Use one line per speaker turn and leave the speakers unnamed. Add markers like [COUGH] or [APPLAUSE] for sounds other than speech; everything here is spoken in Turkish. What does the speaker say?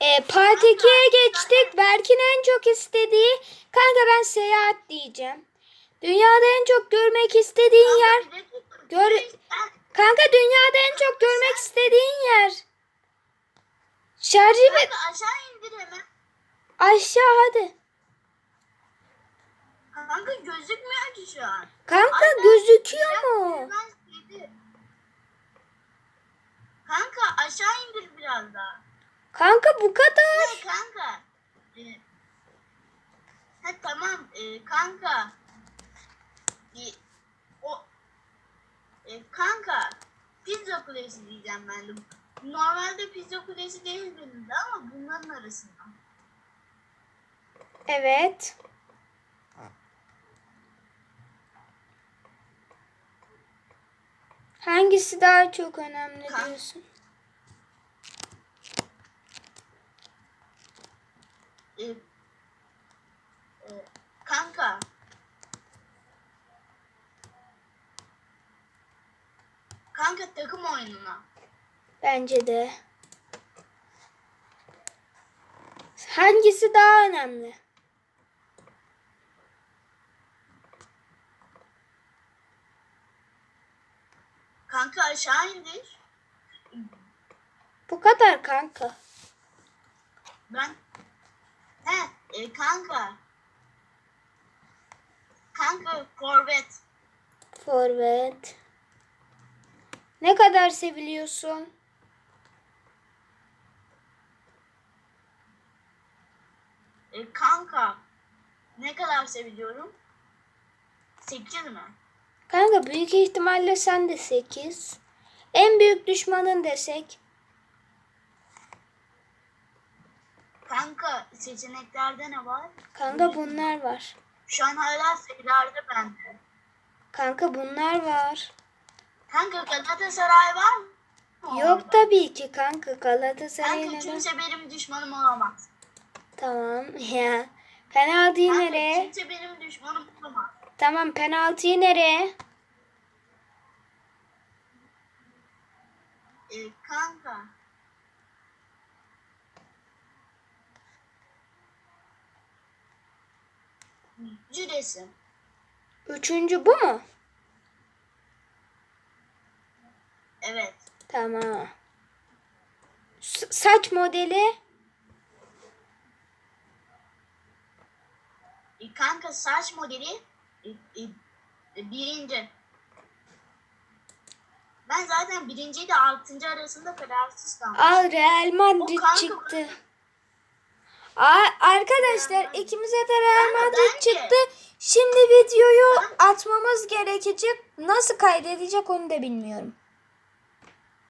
E, part 2'ye geçtik. Berk'in en çok istediği. Kanka ben seyahat diyeceğim. Dünyada en çok görmek istediğin yer. Gör Kanka dünyada en çok görmek istediğin yer. Şarjı bir
aşağı indir hemen.
aşağı hadi.
Kanka gözükmüyor ki şu an.
Kanka gözüküyor mu?
Ben sildi. Kanka aşağı indir biraz daha.
Kanka bu kadar.
Ne kanka? Ee, ha tamam ee, kanka. Ee, o ee, kanka pizza kulesi diyeceğim ben de. Normalde pizza kulesi değil benim de ama bunların arasında.
Evet. Hangisi daha çok önemli
Kan-
diyorsun?
Ee, ee, kanka. Kanka takım oyununa.
Bence de. Hangisi daha önemli?
Kanka aşağı indir.
Bu kadar kanka.
Ben e, kanka kanka forvet
Forvet. Ne kadar seviliyorsun?
e, kanka ne kadar seviyorum? 8 mi?
Kanka büyük ihtimalle sen de 8. En büyük düşmanın desek.
Kanka seçeneklerde ne var?
Kanka bunlar var.
Şu an hala sayılarda bende.
Kanka bunlar var.
Kanka Galatasaray var mı?
Yok
orada?
tabii ki kanka Galatasaray'ın
Kanka kimse benim düşmanım olamaz.
Tamam [LAUGHS] ya. Penaltıyı
Kanka
nereye?
kimse benim düşmanım olamaz.
Tamam penaltıyı nereye?
E, kanka. Cüresin.
Üçüncü bu mu?
Evet.
Tamam. S- saç modeli
E, kanka saç modeli e, e, e, birinci. Ben zaten birinci ile altıncı arasında kararsız kaldım.
Al Real Madrid
O kanka-
çıktı. Arkadaşlar ikimize de Real Madrid çıktı. Şimdi videoyu atmamız gerekecek. Nasıl kaydedecek onu da bilmiyorum.